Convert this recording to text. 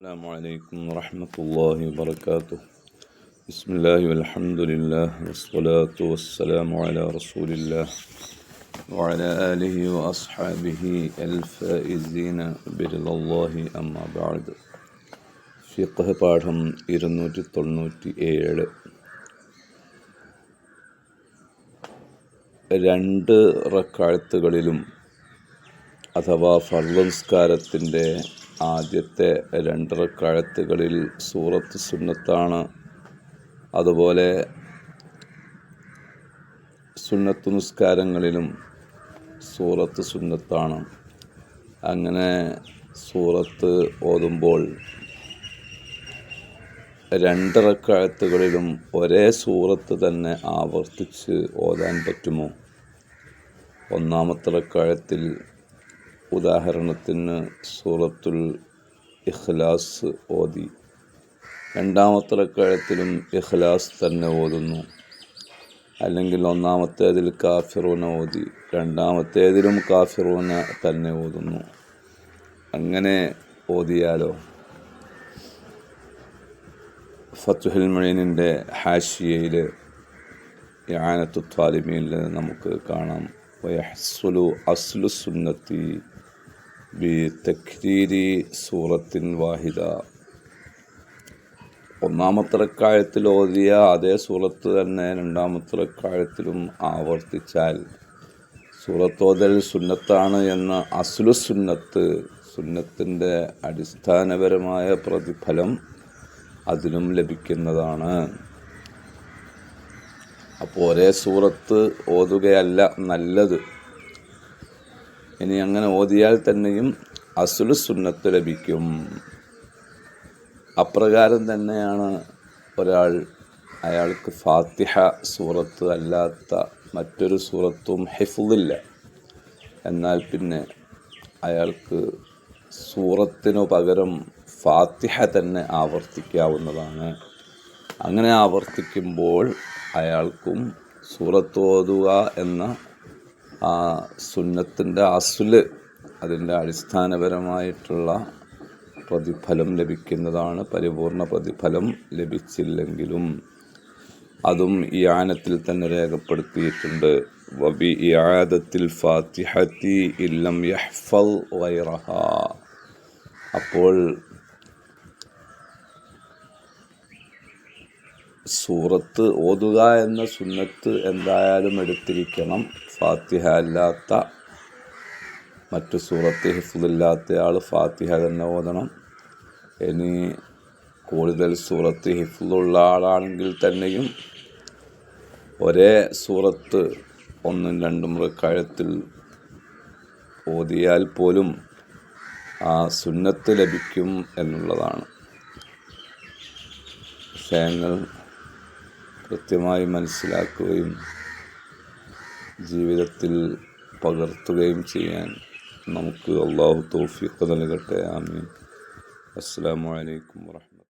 السلام عليكم ورحمة الله وبركاته بسم الله والحمد لله والصلاة والسلام على رسول الله وعلى آله وأصحابه الفائزين برضا الله أما بعد ഫിഖ് പാഠം ഇരുന്നൂറ്റി തൊണ്ണൂറ്റി ഏഴ് രണ്ട് റക്കാഴ്ത്തുകളിലും അഥവാ ഫർലംസ്കാരത്തിൻ്റെ ആദ്യത്തെ രണ്ടരക്കാഴത്തുകളിൽ സൂറത്ത് സുന്നത്താണ്. അതുപോലെ സുന്നത്ത് നിസ്കാരങ്ങളിലും സൂറത്ത് സുന്നത്താണ്. അങ്ങനെ സൂറത്ത് ഓതുമ്പോൾ രണ്ട് റക്കാഴത്തുകളിലും ഒരേ സൂറത്ത് തന്നെ ആവർത്തിച്ച് ഓതാൻ പറ്റുമോ? ഒന്നാമത്തെ റക്കാഴത്തിൽ ഉദാഹരണത്തിന് സൂറത്തുൽ ഇഖ്ലാസ് ഓതി. രണ്ടാമത്തെ റക്കാഴത്തിലും ഇഖ്ലാസ് തന്നെ ഓതുന്നു. അല്ലെങ്കിൽ ഒന്നാമത്തേതിൽ കാഫിറൂന ഓതി രണ്ടാമത്തേതിലും കാഫിറൂന തന്നെ ഓതുന്നു. അങ്ങനെ ഓതിയാലോ? ഫത്തുഹുൽ മൊഴീനിന്റെ ഹാഷിയയിൽ യാനത്തു ത്വാലിമീനിൽ നമുക്ക് കാണാം. വയഹ്സുലു أصل السنة بتكرير سورة واحدة. ഒന്നാമത്തെ റക്കായത്തിൽ ഓതിയ അതേ സൂറത്ത് തന്നെ രണ്ടാമത്തെ റക്കായത്തിലും ആവർത്തിച്ചാൽ സൂറത്തോതൽ സുന്നത്താണ് എന്ന അസുലു സുന്നത്ത് സുന്നത്തിന്റെ അടിസ്ഥാനപരമായ പ്രതിഫലം അതിനും ലഭിക്കുന്നതാണ്. അപ്പോൾ ഒരേ സൂറത്ത് ഓതുകയല്ല നല്ലത്. ഇനി അങ്ങനെ ഓതിയാൽ തന്നെയും അസുലു സുന്നത്ത് ലഭിക്കും. അപ്രകാരം തന്നെയാണ് ഒരാൾ അയാൾക്ക് ഫാത്തിഹ സൂറത്ത് അല്ലാത്ത മറ്റൊരു സൂറത്തും ഹെഫുദില്ല. എന്നാൽ പിന്നെ അയാൾക്ക് സൂറത്തിനു പകരം ഫാത്തിഹ തന്നെ ആവർത്തിക്കാവുന്നതാണ്. അങ്ങനെ ആവർത്തിക്കുമ്പോൾ അയാൾക്കും സൂറത്ത് ഓതുക എന്ന ആ സുന്നത്തിന്റെ അസുൽ അതിന്റെ അടിസ്ഥാനപരമായിട്ടുള്ള പ്രതിഫലം ലഭിക്കുന്നതാണ്. പരിപൂർണ പ്രതിഫലം ലഭിച്ചില്ലെങ്കിലും അതും ഈ ആനത്തിൽ തന്നെ രേഖപ്പെടുത്തിയിട്ടുണ്ട്. വബി ഇയാദത്തിൽ ഫാത്തിഹത്തി ഇല്ലം യഹ്ഫൽ വൈറഹ. അപ്പോൾ സൂറത്ത് ഓതുക എന്ന സുന്നത്ത് എന്തായാലും എടുത്തിരിക്കണം. ഫാത്തിഹ അല്ലാത്ത മറ്റു സൂറത്ത് ഹിഫുദില്ലാത്ത ആൾ ഫാത്തിഹ തന്നെ ഓതണം. ഇനി കൂടുതൽ സൂറത്ത് ഹിഫുള്ള ആളാണെങ്കിൽ തന്നെയും ഒരേ സൂറത്ത് ഒന്നും രണ്ടും കഴുത്തിൽ ഓതിയാൽ പോലും ആ സുന്നത്ത് ലഭിക്കും എന്നുള്ളതാണ്. വിഷയങ്ങൾ കൃത്യമായി മനസ്സിലാക്കുകയും ജീവിതത്തിൽ പകർത്തുകയും ചെയ്യാൻ നമുക്ക് അള്ളാഹു തോഫിക്ക് നൽകട്ടെ. ആമീൻ. അസ്സാം വലൈക്കും വാഹമ